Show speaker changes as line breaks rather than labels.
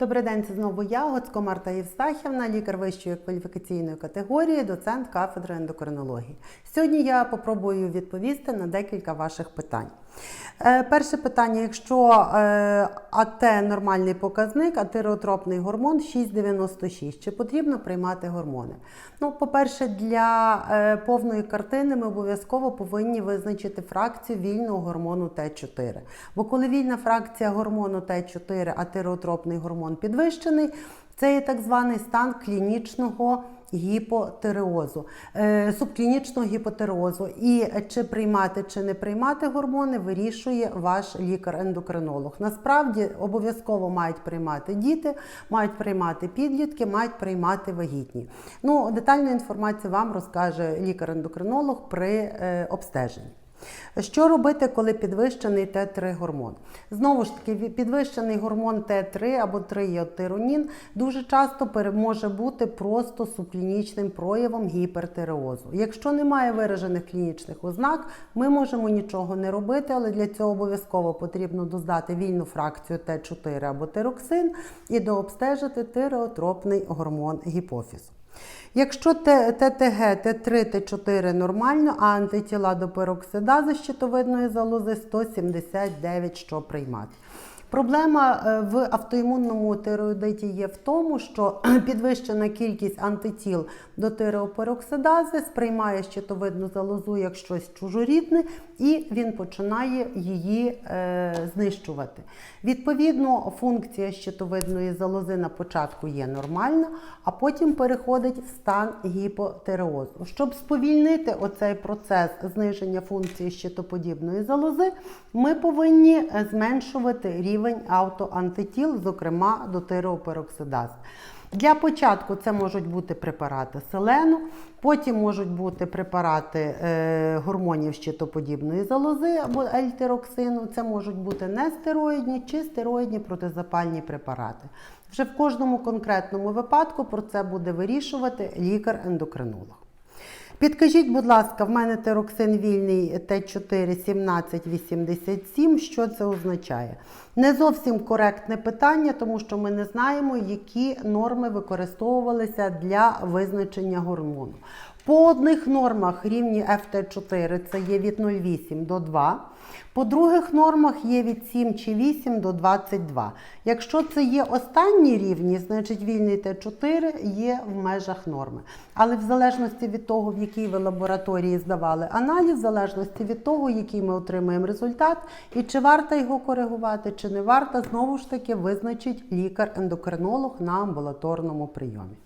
Добрий день, це знову я, Гоцко Марта Євстахівна, лікар вищої кваліфікаційної категорії, доцент кафедри ендокринології. Сьогодні я попробую відповісти на декілька ваших питань. Е, Перше питання: якщо е, АТ нормальний показник, а тиреотропний гормон 6,96, чи потрібно приймати гормони? Ну, по-перше, для е, повної картини ми обов'язково повинні визначити фракцію вільного гормону Т4. Бо коли вільна фракція гормону Т4, а тиреотропний гормон підвищений, це є так званий стан клінічного гіпотиреозу, е, субклінічного гіпотиреозу. І чи приймати, чи не приймати гормони, вирішує ваш лікар-ендокринолог. Насправді обов'язково мають приймати діти, мають приймати підлітки, мають приймати вагітні. Ну, детальну інформацію вам розкаже лікар-ендокринолог при е, обстеженні. Що робити, коли підвищений Т3 гормон? Знову ж таки, підвищений гормон Т3 або триодтиронін дуже часто може бути просто субклінічним проявом гіпертиреозу. Якщо немає виражених клінічних ознак, ми можемо нічого не робити, але для цього обов'язково потрібно доздати вільну фракцію Т4 або тироксин і дообстежити тиреотропний гормон гіпофізу. Якщо ТТГ, Т3, Т4 нормально, а антитіла до пероксидази щитовидної залози 179, що приймати. Проблема е, в автоімунному тиреоїдиті є в тому, що підвищена кількість антитіл до тиреопероксидази сприймає щитовидну залозу як щось чужорідне, і він починає її е, знищувати. Відповідно, функція щитовидної залози на початку є нормальна, а потім переходить в стан гіпотиреозу. Щоб сповільнити оцей процес зниження функції щитоподібної залози, ми повинні е, зменшувати рівень автоантитіл, зокрема до тиреопероксидази. Для початку це можуть бути препарати селену, потім можуть бути препарати е, гормонів щитоподібної залози або ельтироксину. Це можуть бути нестероїдні чи стероїдні протизапальні препарати. Вже в кожному конкретному випадку про це буде вирішувати лікар-ендокринолог. Підкажіть, будь ласка, в мене тероксин вільний Т4 1787. Що це означає? Не зовсім коректне питання, тому що ми не знаємо, які норми використовувалися для визначення гормону. По одних нормах рівні ФТ4 це є від 0,8 до 2. По других нормах є від 7 чи 8 до 22. Якщо це є останні рівні, значить вільний Т4 є в межах норми. Але в залежності від того, в якій ви лабораторії здавали аналіз, в залежності від того, який ми отримаємо результат, і чи варто його коригувати, чи не варто, знову ж таки визначить лікар-ендокринолог на амбулаторному прийомі.